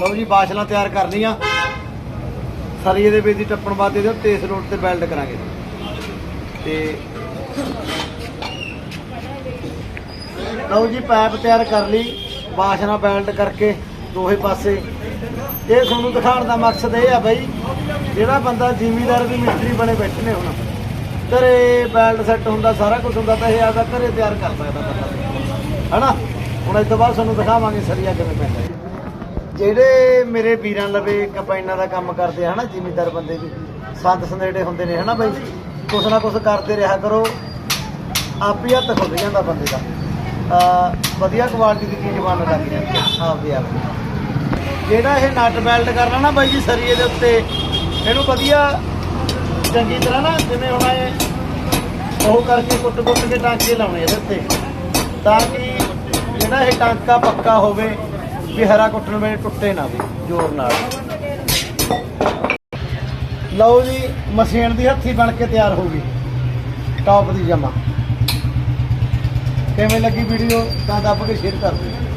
ਲਓ ਜੀ ਬਾਸ਼ਲਾਂ ਤਿਆਰ ਕਰਨੀਆਂ। ਸਰੀਏ ਦੇ ਵਿੱਚ ਦੀ ਟੱਪਣ ਵਾਸਤੇ ਇਹਦੇ ਉੱਤੇ ਇਸ ਰੋਡ ਤੇ ਵੈਲਡ ਕਰਾਂਗੇ। ਤੇ ਲਓ ਜੀ, ਪਾਈਪ ਤਿਆਰ ਕਰ ਲਈ ਬਾਸ਼ਨਾ ਬੈਲਟ ਕਰਕੇ ਦੋਹੇ ਪਾਸੇ। ਇਹ ਤੁਹਾਨੂੰ ਦਿਖਾਉਣ ਦਾ ਮਕਸਦ ਇਹ ਆ ਬਈ, ਜਿਹੜਾ ਬੰਦਾ ਜ਼ਿਮੀਦਾਰ ਵੀ ਮਿਸਤਰੀ ਬਣੇ ਬੈਠੇ ਨੇ ਹੁਣ। ਘਰੇ ਬੈਲਟ ਸੈੱਟ ਹੁੰਦਾ, ਸਾਰਾ ਕੁਝ ਹੁੰਦਾ, ਤਾਂ ਇਹ ਆਦਾ ਘਰੇ ਤਿਆਰ ਕਰ ਸਕਦਾ ਬੰਦਾ। ਹਨਾ? ਹੁਣ ਇਸ ਤੋਂ ਬਾਅਦ ਤੁਹਾਨੂੰ ਦਿਖਾਵਾਂਗੇ ਸਰੀਆ ਕਿਵੇਂ ਪੈਂਦਾ ਹੈ। ਜਿਹੜੇ ਮੇਰੇ ਵੀਰਾਂ ਲਵੇ ਕੰਬਾਈਨਾਂ ਦਾ ਕੰਮ ਕਰਦੇ ਆ, ਹਨਾ, ਜ਼ਿਮੀਦਾਰ ਬੰਦੇ ਵੀ। ਸੰਦ ਸੰਦੇੜੇ ਹੁੰਦੇ ਨੇ, ਹਨਾ ਬਈ? ਕੁਛ ਨਾ ਕੁਛ ਕਰਦੇ ਰਿਹਾ ਕਰੋ। ਆਪ ਹੀ ਹੱਥ ਖੁੱਲ ਜਾਂਦਾ ਬੰਦੇ ਦਾ। ਅਹ, ਵਧੀਆ ਕੁਆਲਿਟੀ ਦੀ ਚੀਜ਼ ਬਣਨ ਲੱਗ ਜਾਂਦੀ ਹੈ ਆਪਦੇ ਆਪ। ਜਿਹੜਾ ਇਹ ਨਟ ਬੈਲਟ ਕਰਨਾ ਨਾ ਬਾਈ ਜੀ, ਸਰੀਏ ਦੇ ਉੱਤੇ, ਇਹਨੂੰ ਵਧੀਆ ਚੰਗੀ ਤਰ੍ਹਾਂ ਨਾ ਜਿਵੇਂ ਹੁਣ ਇਹ ਉਹ ਕਰਕੇ ਕੁੱਟ ਕੁੱਟ ਕੇ ਟਾਂਕੇ ਲਾਉਣੇ ਇਹਦੇ ਉੱਤੇ। ਤਾਂ ਕਿ ਜਿਹੜਾ ਇਹ ਟਾਂਕਾ ਪੱਕਾ ਹੋਵੇ। ਵੀ ਹਰਾ ਕੁੱਟਣ ਵੇਲੇ ਟੁੱਟੇ ਨਾ ਵੀ, ਜ਼ੋਰ ਨਾਲ। ਲਓ ਜੀ, ਮਸ਼ੀਨ ਦੀ ਹੱਥੀ ਬਣ ਕੇ ਤਿਆਰ ਹੋ ਗਈ। ਟੌਪ ਦੀ ਜਮਾ। ਕਿਵੇਂ ਲੱਗੀ ਵੀਡੀਓ ਤਾਂ ਦੱਬ ਕੇ ਸ਼ੇਅਰ ਕਰ ਦਿਓ।